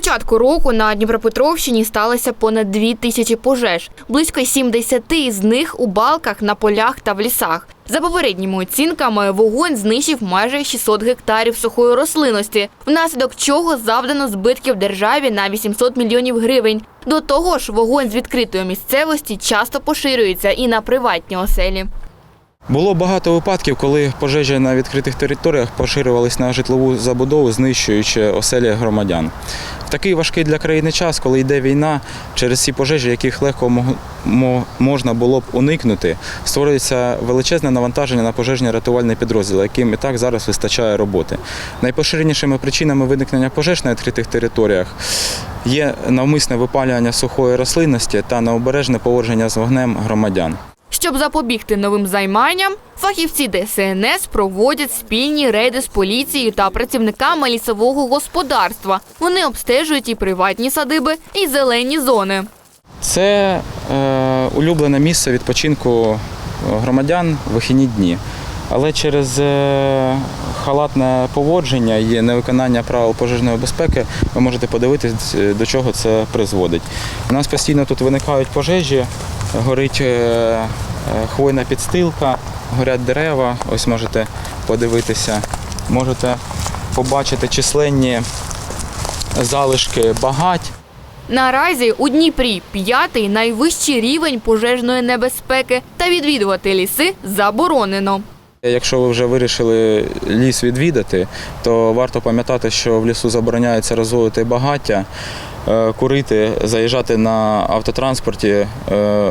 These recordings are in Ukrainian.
початку року на Дніпропетровщині сталося понад дві тисячі пожеж. Близько 70 з них у балках, на полях та в лісах. За попередніми оцінками, вогонь знищив майже 600 гектарів сухої рослинності, внаслідок чого завдано збитків державі на 800 мільйонів гривень. До того ж, вогонь з відкритої місцевості часто поширюється і на приватні оселі. Було багато випадків, коли пожежі на відкритих територіях поширювались на житлову забудову, знищуючи оселі громадян. В такий важкий для країни час, коли йде війна, через ці пожежі, яких легко мо- мо- можна було б уникнути, створюється величезне навантаження на пожежні рятувальні підрозділи, яким і так зараз вистачає роботи. Найпоширенішими причинами виникнення пожеж на відкритих територіях є навмисне випалювання сухої рослинності та необережне поводження з вогнем громадян. Щоб запобігти новим займанням, фахівці ДСНС проводять спільні рейди з поліцією та працівниками лісового господарства. Вони обстежують і приватні садиби, і зелені зони. Це е, улюблене місце відпочинку громадян в вихідні дні. Але через е, халатне поводження і невиконання правил пожежної безпеки ви можете подивитись, е, до чого це призводить. У нас постійно тут виникають пожежі, горить е, е, хвойна підстилка, горять дерева. Ось можете подивитися, можете побачити численні залишки багать. Наразі у Дніпрі п'ятий найвищий рівень пожежної небезпеки, та відвідувати ліси заборонено. Якщо ви вже вирішили ліс відвідати, то варто пам'ятати, що в лісу забороняється розводити багаття, е, курити, заїжджати на автотранспорті, е,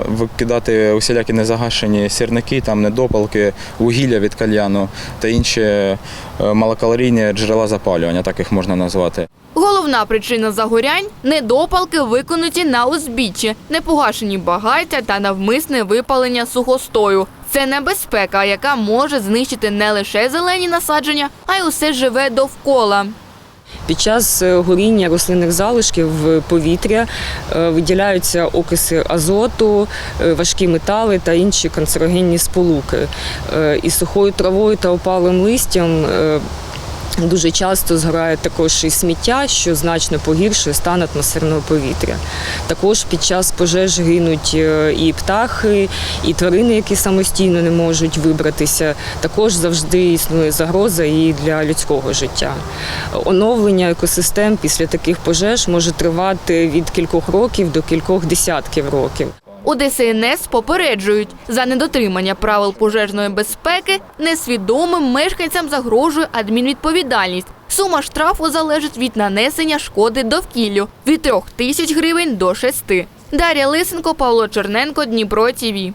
викидати усілякі незагашені сірники, там недопалки, вугілля від кальяну та інші е, малокалорійні джерела запалювання, так їх можна назвати. Головна причина загорянь недопалки виконуті на узбіччі, непогашені багаття та навмисне випалення сухостою. Це небезпека, яка може знищити не лише зелені насадження, а й усе живе довкола. Під час е, горіння рослинних залишків в повітря е, виділяються окиси азоту, е, важкі метали та інші канцерогенні сполуки. І сухою травою та опалим листям дуже часто згорає також і сміття, що значно погіршує стан атмосферного повітря. Також під час пожеж гинуть е, і птахи, і тварини, які самостійно не можуть вибратися. Також завжди існує загроза і для людського життя. Оновлення екосистем після таких пожеж може тривати від кількох років до кількох десятків років. У ДСНС попереджують, за недотримання правил пожежної безпеки несвідомим мешканцям загрожує адмінвідповідальність. Сума штрафу залежить від нанесення шкоди довкіллю від трьох тисяч гривень до шести. Дар'я Лисенко, Павло Черненко, Дніпро ТІВІ.